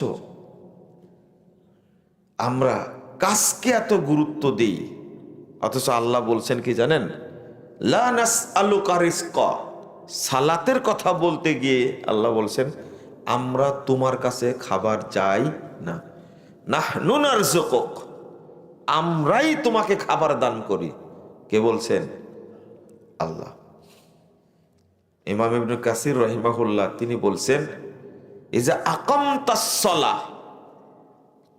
তো আমরা কাজকে এত গুরুত্ব দিই, অথচ আল্লাহ বলছেন কি জানেন? লা নাসআলুকা রিজকা। সালাতের কথা বলতে গিয়ে আল্লাহ বলছেন, আমরা তোমার কাছে খাবার চাই না। নাহনু নারযুকুক। আমরাই তোমাকে খাবার দান করি। কে বলছেন? আল্লাহ। ইমাম ইবনে কাসির রহিমাহুল্লাহ, তিনি বলছেন যে আকাম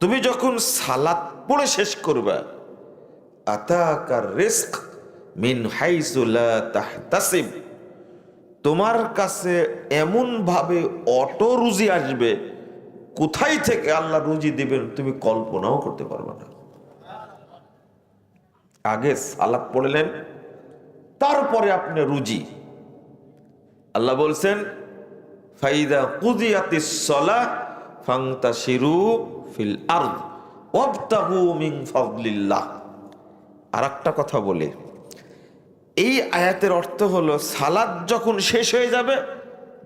তুমি যখন সালাত পড়ে শেষ করবে আতাকার রিস্ক মিন হাইসু লা তাহতাসিব, তোমার কাছে এমন ভাবে অটো রুজি আসবে, কোথায় থেকে আল্লাহ রুজি দিবেন তুমি কল্পনাও করতে পারবে না। আগে সালাত পড়লেন, তারপরে আপনি রুজি। আল্লাহ বলছেন ফাইদা কুদিয়াতিস সলাহ ফাংতাশিরু ফিল আরদ, ওয়াবতাগু মিন ফাদলিল্লাহ। আর একটা কথা বলে, এই আয়াতের অর্থ হলো সালাদ যখন শেষ হয়ে যাবে,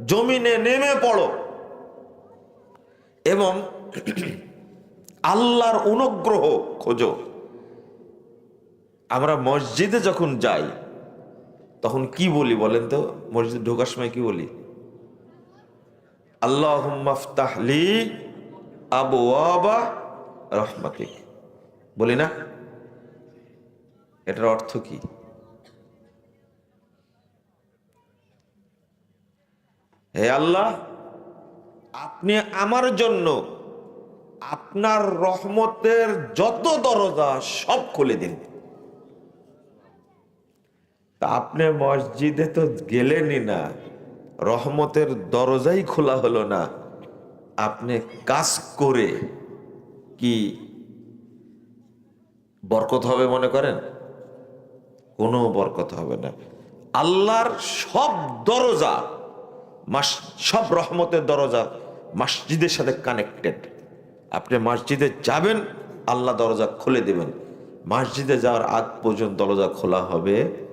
জমিনে নেমে পড়ো। এবং আল্লাহর অনুগ্রহ খোঁজো। আমরা মসজিদে যখন যাই, তখন কি বলি বলেন তো? মসজিদে ঢোকার সময় কি বলি? আল্লাহ মাফতাহলি আবু আবা রহমাতিক। বলি না? এটার অর্থ কি? হে আল্লাহ, আপনি আমার জন্য আপনার রহমতের যত দরজা সব খুলে দিন। তা আপনি মসজিদে তো গেলেনই না। রহমতের দরজাই খোলা হলো না। আপনি কাজ করে কি বরকত হবে মনে করেন? কোনো বরকত হবে না। আল্লাহর সব দরজা, মাস, সব রহমতের দরজা মসজিদের সাথে কানেক্টেড আপনি মসজিদে যাবেন, আল্লাহ দরজা খুলে দেবেন। মসজিদে যাওয়ার আগ পর্যন্ত দরজা খোলা হবে।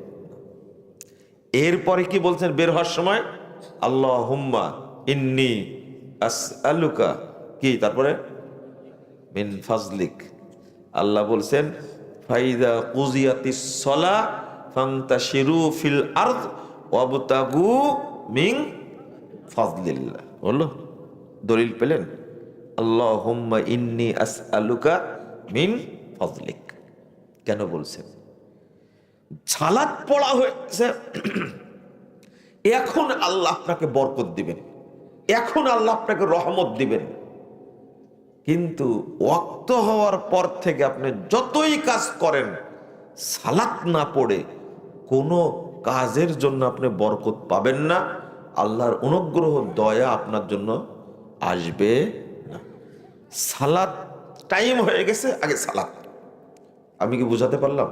এরপরে কি বলছেন বের হওয়ার সময়? আল্লাহ হুম্মা ইন্নি আলুকা কি, তারপরে? মিন ফাজলিক। আল্লাহ বলছেন ফাইদা কুজিয়াতিস সলা ফাংতাশিরু ফিল আরদ ওয়াবতাগু মিন ফাজলিল্লাহ। বলল, দলিল পেলেন? আল্লাহ হুম্মা ইন্নি আস আলুকা মিন ফজলিক। কেন বলছেন? ছালাত পড়া হয়েছে। এখন আল্লাহ আপনাকে বরকত দিবেন। এখন আল্লাহ আপনাকে রহমত দিবেন। কিন্তু ওয়াক্ত হওয়ার পর থেকে আপনি যতই কাজ করেন, সালাত না পড়ে কোনো কাজের জন্য আপনি বরকত পাবেন না। আল্লাহর অনুগ্রহ, দয়া আপনার জন্য আসবে না। সালাদ টাইম হয়ে গেছে, আগে সালাত। আমি কি বুঝাতে পারলাম?